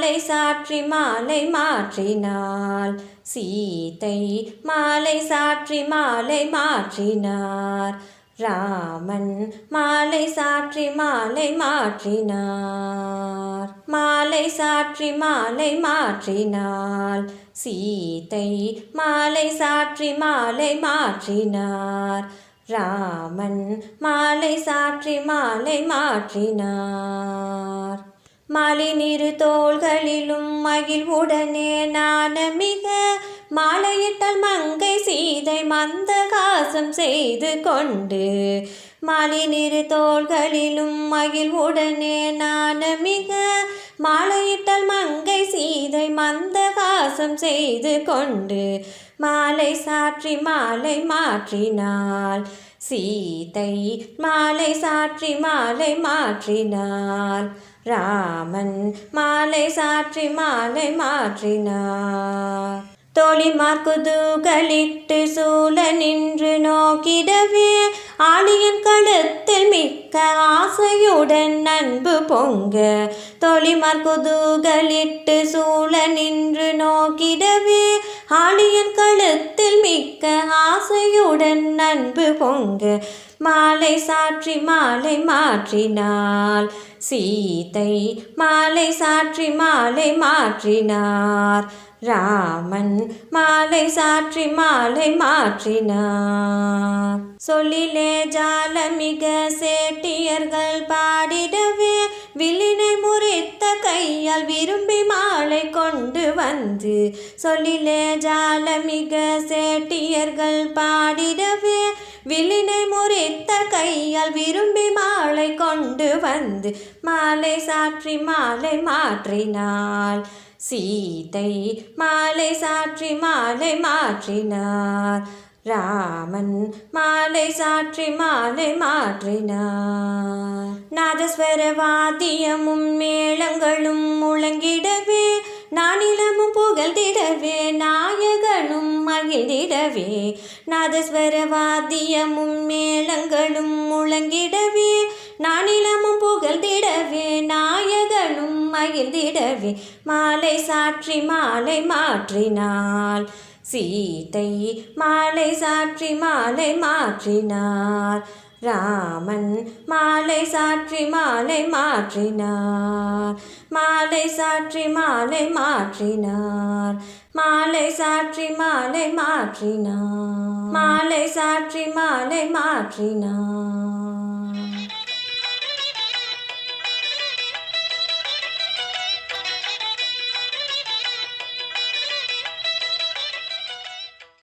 மாலை சாற்றி மாலை மாற்றினாள். சீதை மாலை சாற்றி மாலை மாற்றினார். ராமன் மாலை சாற்றி மாலை மாற்றினார். மாலை சாற்றி மாலை மாற்றினாள். சீதை மாலை சாற்றி மாலை மாற்றினார். ராமன் மாலை சாற்றி மாலை மாற்றினார். மாலினிரு தோள்களிலும் மகிழ்வுடனே நாணமிக. மாலையிட்டால் மங்கை சீதை மந்தகாசம் செய்து கொண்டு. மாலினிரு தோள்களிலும் மகிழ்வுடனே நாணமிக. மாலையிட்டால் மங்கை சீதை மந்தகாசம் செய்து கொண்டு. மாலை சாற்றி மாலை மாற்றினாள் சீதை மாலை சாற்றி மாலை மாற்றினார். ராமன் மாலை சாற்றி மாலை மாற்றினார். தோழிமார் குதூகலிட்டு சூழ நின்று நோக்கிடவே ஆலியன் கழுத்தில் மிக்க ஆசையுடன் அன்பு பொங்க தோழிமார் குதூகலிட்டு சூழ நின்று நோக்கிடவே ஆலியன் கழுத்தில் மிக்க ஆசையுடன் அன்பு பொங்க. மாலை சாற்றி மாலை மாற்றினாள். சீதை மாலை சாற்றி மாலை மாற்றினார். ராமன் மாலை சாற்றி மாலை மாற்றினார். சொல்லிலே ஜாலமிக சேட்டியர்கள் பாடிடவே வில்லினை முறித்த கையால் விரும்பி மாலை கொண்டு வந்து சொல்லிலே ஜாலமிக சேட்டியர்கள் பாடிடவே வில்லினை முறித்த கையால் விரும்பி மாலை கொண்டு வந்து மாலை சாற்றி மாலை மாற்றினாள். சீதை மாலை சாற்றி மாலை மாற்றினார். ராமன் மாலை சாற்றி மாலை மாற்றினார். நாதஸ்வர வாத்தியமும் மேளங்களும் முழங்கிடவே நானிலமும் புகழ்ந்திடவே நாயகனும் மகிழ்ந்திடவே. நாதஸ்வர வாத்தியமும் மேளங்களும் முழங்கிடவே. நானிலமும் புகழ்ந்திடவே நாயகனும் மகிழ்ந்திடவே. மாலை சாற்றி மாலை மாற்றினாள். சீதை மாலை சாற்றி மாலை மாற்றினார். ராமன் மாலை சாற்றி மாலை மாற்றினார். மாலை சாற்றி மாலை மாற்றினார். மாலை சாற்றி மாலை மாற்றினார். மாலை சாற்றி மாலை மாற்றினார்.